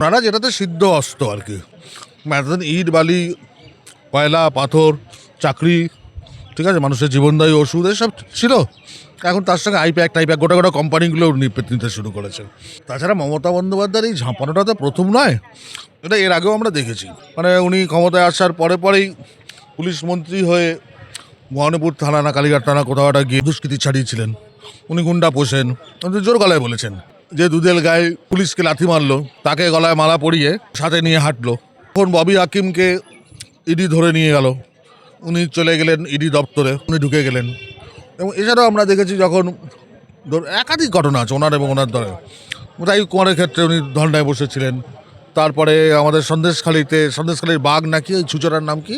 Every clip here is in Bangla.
ওনারা যেটাতে সিদ্ধ অস্ত আর কি। এতদিন ইট, বালি, কয়লা, পাথর, চাকরি, ঠিক আছে, মানুষের জীবনদায়ী ওষুধ, এসব ছিল। এখন তার সঙ্গে আইপ্যাক টাইপ্যাক গোটা গোটা কোম্পানিগুলো নিতে শুরু করেছে তাছাড়া মমতা বন্দ্যোপাধ্যায়ের এই ঝাঁপানোটা তো প্রথম নয়, এটা এর আগেও আমরা দেখেছি। মানে উনি ক্ষমতায় আসার পরে পরেই পুলিশ মন্ত্রী হয়ে মহানপুর থানা না, কালীঘাট থানা কোথাও একটা গিয়ে দুষ্কৃতি ছাড়িয়েছিলেন। উনি গুন্ডা পোষেন জোর গলায় বলেছেন। যে দুধেল গায়ে পুলিশকে লাথি মারলো, তাকে গলায় মালা পরিয়ে সাথে নিয়ে হাঁটলো। তখন ববি হাকিমকে ইডি ধরে নিয়ে গেল। উনি চলে গেলেন ইডি দপ্তরে, উনি ঢুকে গেলেন। এবং এছাড়াও আমরা দেখেছি যখন একাধিক ঘটনা আছে ওনার এবং ওনার দলে তাই কুমারের ক্ষেত্রে উনি ধর্নায় বসেছিলেন। তারপরে আমাদের সন্দেশখালিতে, সন্দেশখালির বাঘ নাকি, ওই ছুচরার নাম কি?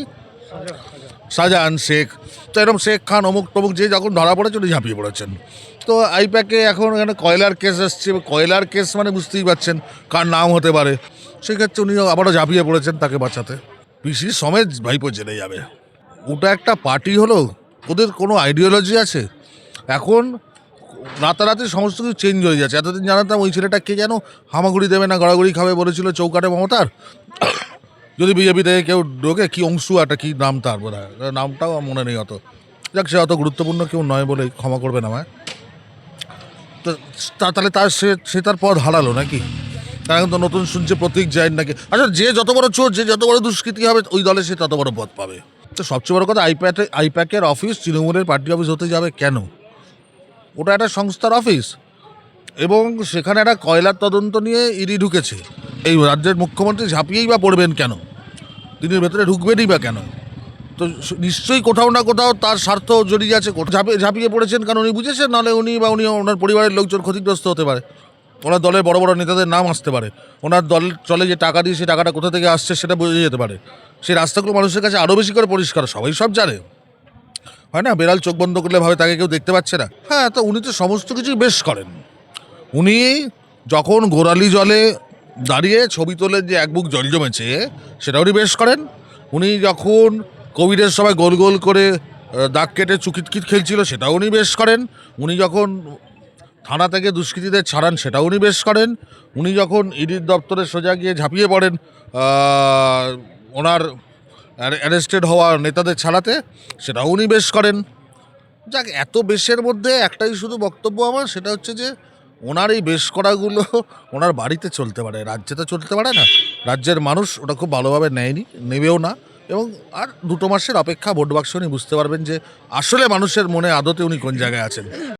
শাহজাহান শেখ। তো এরকম শেখ খান, অমুক তমুক যে যখন ধরা পড়েছে উনি ঝাঁপিয়ে পড়েছেন। তো আইপ্যাকে এখন এখানে কয়লার কেস আসছে কয়লার কেস মানে বুঝতেই পারছেন কার নাম হতে পারে। সেক্ষেত্রে উনি আবারও ঝাঁপিয়ে পড়েছেন তাকে বাঁচাতে। পিসি সমেত ভাইপো জেলে যাবে। ওটা একটা পার্টি হলো? ওদের কোনো আইডিওলজি আছে? এখন রাতারাতি সমস্ত কিছু চেঞ্জ হয়ে যাচ্ছে। এতদিন জানাতাম ওই ছেলেটা কে যেন হামাগুড়ি দেবে না, গড়াগড়ি খাবে বলেছিল চৌকাটে মমতার। যদি বিজেপি থেকে কেউ ঢোকে, কি অংশু একটা কি নাম তার বোধ নামটাও মনে নেই অত। যাক, সে অত গুরুত্বপূর্ণ কেউ নয় বলে ক্ষমা করবেন আমায়। তো তাহলে তার সে সে তার পদ হারালো নাকি? তার এখন তো নতুন শুনছে প্রতীক জাইন নাকি? আচ্ছা যে যত বড় চোর, যে যত বড় দুষ্কৃতি হবে, ওই দলে সে তত বড় পদ পাবে। তো সবচেয়ে বড় কথা আইপ্যাটে আইপ্যাকের অফিস তৃণমূলের পার্টি অফিস হতে যাবে কেন? ওটা একটা সংস্থার অফিস এবং সেখানে একটা কয়লার তদন্ত নিয়ে ইডি ঢুকেছে। এই রাজ্যের মুখ্যমন্ত্রী ঝাঁপিয়েই বা পড়বেন কেন? তিনি ভেতরে ঢুকবেনই বা কেন? তো নিশ্চয়ই কোথাও না কোথাও তার স্বার্থ জড়িয়ে আছে। ঝাঁপিয়ে পড়েছেন কারণ উনি বুঝেছেন, নাহলে উনি বা উনি ওনার পরিবারের লোকজন ক্ষতিগ্রস্ত হতে পারে। ওনার দলের বড় বড় নেতাদের নাম আসতে পারে। ওনার দল চলে যে টাকা দিয়ে সেই টাকাটা কোথা থেকে আসছে সেটা বোঝা যেতে পারে। সেই রাস্তাগুলো মানুষের কাছে আরও বেশি করে পরিষ্কার, সবাই সব জানে। হয় না? বেড়াল চোখ বন্ধ করলে ভাবে তাকে কেউ দেখতে পাচ্ছে না। হ্যাঁ তো উনি তো সমস্ত কিছুই বেশ করেন। উনি যখন গোড়ালি জলে দাঁড়িয়ে ছবি তোলে যে এক বুক জল জমেছে সেটা উনি বেশ করেন। উনি যখন কোভিডের সময় গোল গোল করে দাগ কেটে চুকিটকিট খেলছিল, সেটাও উনি বেশ করেন। উনি যখন থানা থেকে দুষ্কৃতীদের ছাড়ান, সেটাও উনি বেশ করেন। উনি যখন ইডির দপ্তরে সোজা গিয়ে ঝাঁপিয়ে পড়েন ওনার অ্যারেস্টেড হওয়া নেতাদের ছাড়াতে, সেটাও উনি বেশ করেন। যাক, এত বেশের মধ্যে একটাই শুধু বক্তব্য আমার, সেটা হচ্ছে যে ওনার এই বেশ করাগুলো ওনার বাড়িতে চলতে পারে, রাজ্যে তো চলতে পারে না। রাজ্যের মানুষ ওটা খুব ভালোভাবে নেয়নি, নেবেও না। এবং আর দুটো মাসের অপেক্ষা ভোট বাক্স উনি বুঝতে পারবেন যে আসলে মানুষের মনে আদতে উনি কোন জায়গায় আছেন।